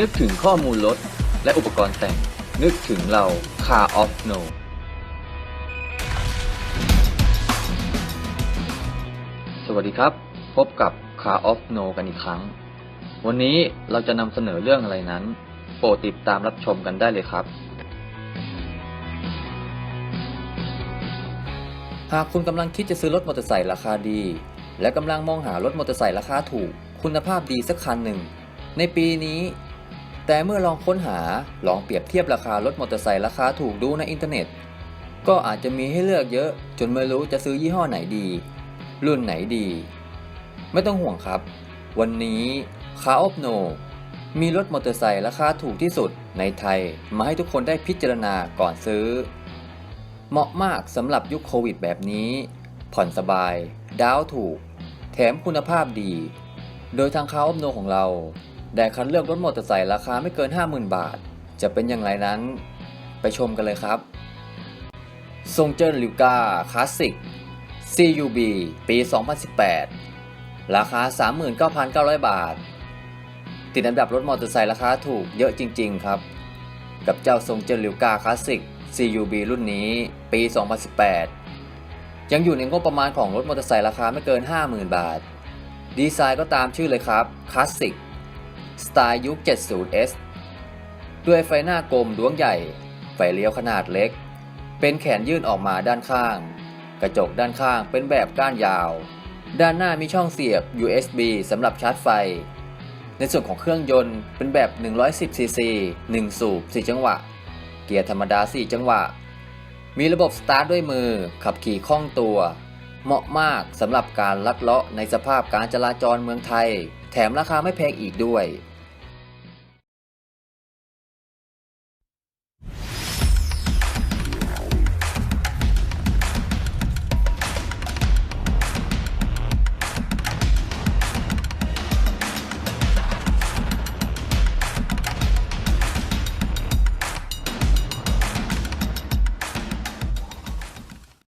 นึกถึงข้อมูลรถและอุปกรณ์แต่ง นึกถึงเรา Car of No สวัสดีครับ พบกับ Car of No กันอีกครั้ง วันนี้เราจะนำเสนอเรื่องอะไรนั้น โปรดติดตามรับชมกันได้เลยครับ หากคุณกำลังคิดจะซื้อรถมอเตอร์ไซค์ราคาดี และกำลังมองหารถมอเตอร์ไซค์ราคาถูก คุณภาพดีสักคันหนึ่ง ในปีนี้ แต่เมื่อลองค้นหาลองเปรียบเทียบราคารถมอเตอร์ไซค์ราคาถูกดูในอินเทอร์เน็ต ก็อาจจะมีให้เลือกเยอะ จนไม่รู้จะซื้อยี่ห้อไหนดี รุ่นไหนดี ไม่ต้องห่วงครับ วันนี้คาออฟโน มีรถมอเตอร์ไซค์ราคาถูกที่สุดในไทยมาให้ทุกคนได้พิจารณาก่อนซื้อ เหมาะมากสำหรับยุคโควิดแบบนี้ ผ่อนสบาย ดาวถูก แถมคุณภาพดี โดยทางคาออฟโนของเรา ได้คัดเลือกรถมอเตอร์ไซค์ราคาไม่เกิน 50,000 บาท จะเป็นอย่างไรนั้น ไปชมกันเลยครับทรงเจิ้นลิวกาคลาสสิก CUB ปี 2018 ราคา 39,900 บาท ติดอันดับรถมอเตอร์ไซค์ราคาถูกเยอะจริง ๆ ครับ กับเจ้าทรงเจิ้นลิวกาคลาสสิก CUB รุ่นนี้ปี 2018 ยังอยู่ในงบประมาณของรถมอเตอร์ไซค์ราคาไม่เกิน 50,000 บาท ดีไซน์ก็ตามชื่อเลยครับคลาสสิก สไตล์ยุค 70S ด้วยไฟหน้ากลมดวงใหญ่ ไฟเลี้ยวขนาดเล็ก เป็นแขนยื่นออกมาด้านข้าง กระจกด้านข้างเป็นแบบก้านยาว ด้านหน้ามีช่องเสียบ USB สำหรับชาร์จไฟ ในส่วนของเครื่องยนต์เป็นแบบ 110cc 1 สูบ 4 จังหวะ เกียร์ธรรมดา 4 จังหวะ มีระบบสตาร์ทด้วยมือ ขับขี่คล่องตัว เหมาะมากสำหรับการลัดเลาะในสภาพการจราจรเมืองไทย แถมราคาไม่แพงอีกด้วย